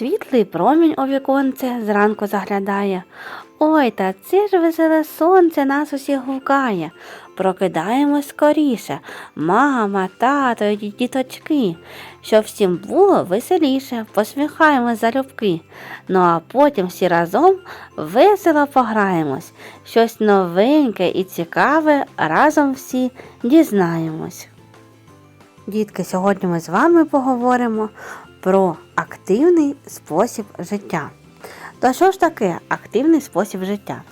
Світлий промінь у віконце зранку заглядає. Ой, та це ж веселе сонце нас усіх гукає. Прокидаємось скоріше, мама, тато і діточки, щоб всім було веселіше, посміхаємось залюбки. Ну а потім всі разом весело пограємось, щось новеньке і цікаве разом всі дізнаємось. Дітки, сьогодні ми з вами поговоримо про активний спосіб життя. То що ж таке активний спосіб життя?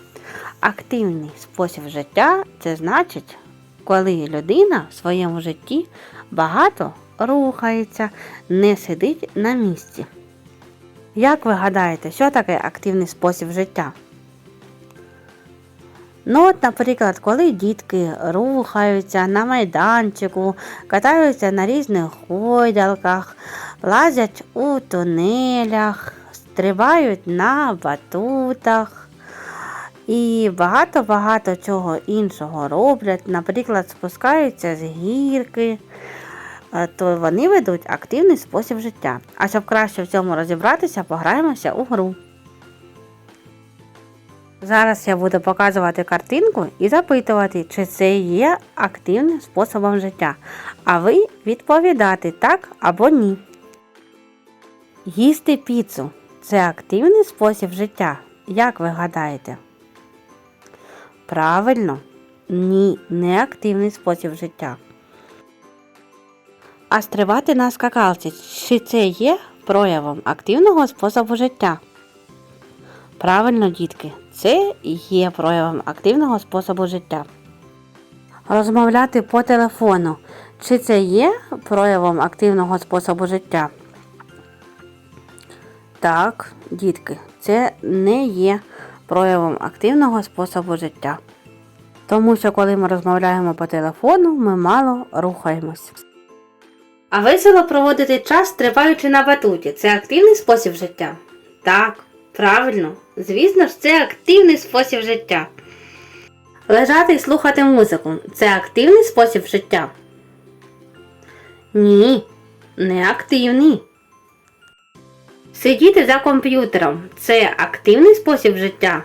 Активний спосіб життя це значить, коли людина в своєму житті багато рухається, не сидить на місці. Як ви гадаєте, що таке активний спосіб життя? Ну, от, наприклад, коли дітки рухаються на майданчику, катаються на різних гойдалках, лазять у тунелях, стрибають на батутах і багато-багато чого іншого роблять, наприклад, спускаються з гірки, е, то вони ведуть активний спосіб життя. А щоб краще в цьому розібратися, пограємося у гру. Зараз я буду показувати картинку і запитувати, чи це є активним способом життя. А ви відповідати так або ні. Їсти піцу це активний спосіб життя. Як ви гадаєте? Правильно, ні, не активний спосіб життя. А стрибати на скакалці, чи це є проявом активного способу життя? Правильно, дітки, це є проявом активного способу життя. Розмовляти по телефону. Чи це є проявом активного способу життя? Так, дітки, це не є проявом активного способу життя. Тому що коли ми розмовляємо по телефону, ми мало рухаємось. А весело проводити час, стрибаючи на батуті. Це активний спосіб життя? Так, правильно. Звісно ж, це активний спосіб життя. Лежати і слухати музику це активний спосіб життя? Ні, не активний. Сидіти за комп'ютером це активний спосіб життя?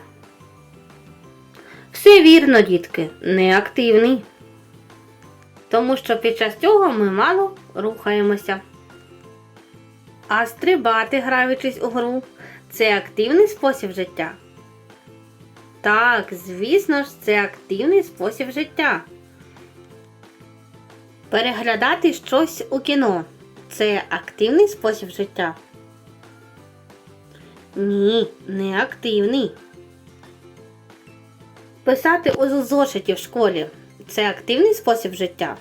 Все вірно, дітки, не активний. Тому що під час цього ми мало рухаємося. А стрибати, граючись у гру, це активний спосіб життя? Так, звісно ж, це активний спосіб життя. Переглядати щось у кіно це активний спосіб життя? Ні, не активний. Писати у зошиті в школі це активний спосіб життя?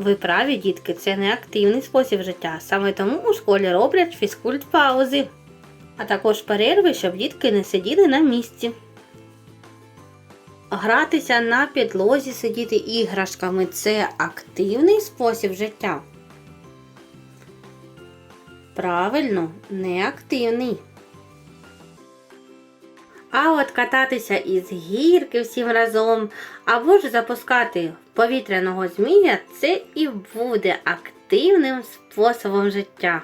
Ви праві, дітки, це не активний спосіб життя. Саме тому у школі роблять фізкульт паузи, а також перерви, щоб дітки не сиділи на місці. Гратися на підлозі, сидіти іграшками це активний спосіб життя. Правильно, неактивний. А от кататися із гірки всім разом, або ж запускати повітряного змія це і буде активним способом життя.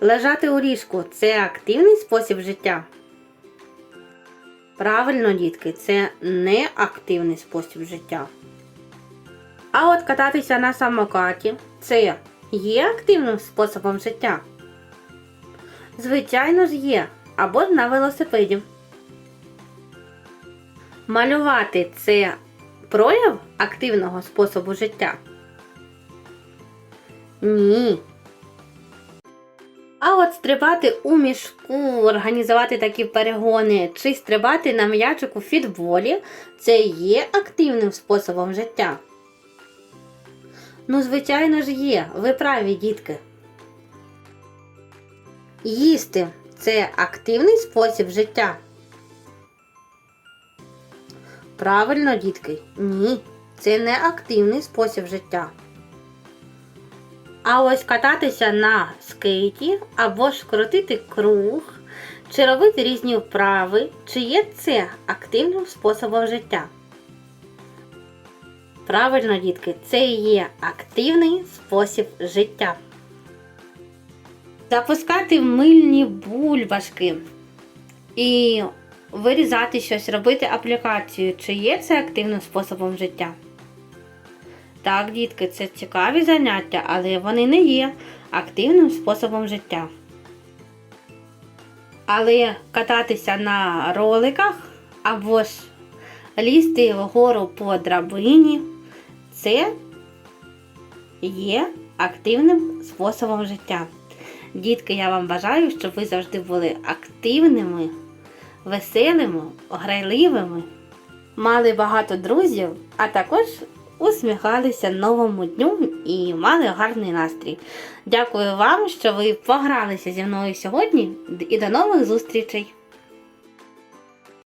Лежати у ліжку це активний спосіб життя. Правильно, дітки, це не активний спосіб життя. А от кататися на самокаті це є активним способом життя? Звичайно ж є, або на велосипеді. Малювати це прояв активного способу життя? Ні. А от стрибати у мішку, організувати такі перегони чи стрибати на м'ячику в фітболі це є активним способом життя. Ну, звичайно ж є, ви праві, дітки. Їсти це активний спосіб життя. Правильно, дітки? Ні, це не активний спосіб життя. А ось кататися на скейті або ж крутити круг, чи робити різні вправи, чи є це активним способом життя. Правильно, дітки, це є активний спосіб життя. Запускати мильні бульбашки і вирізати щось, робити аплікацію. Чи є це активним способом життя? Так, дітки, це цікаві заняття, але вони не є активним способом життя. Але кататися на роликах або ж лізти вгору по драбині це є активним способом життя. Дітки, я вам бажаю, щоб ви завжди були активними, веселими, грайливими, мали багато друзів, а також усміхалися новому дню і мали гарний настрій. Дякую вам, що ви погралися зі мною сьогодні і до нових зустрічей!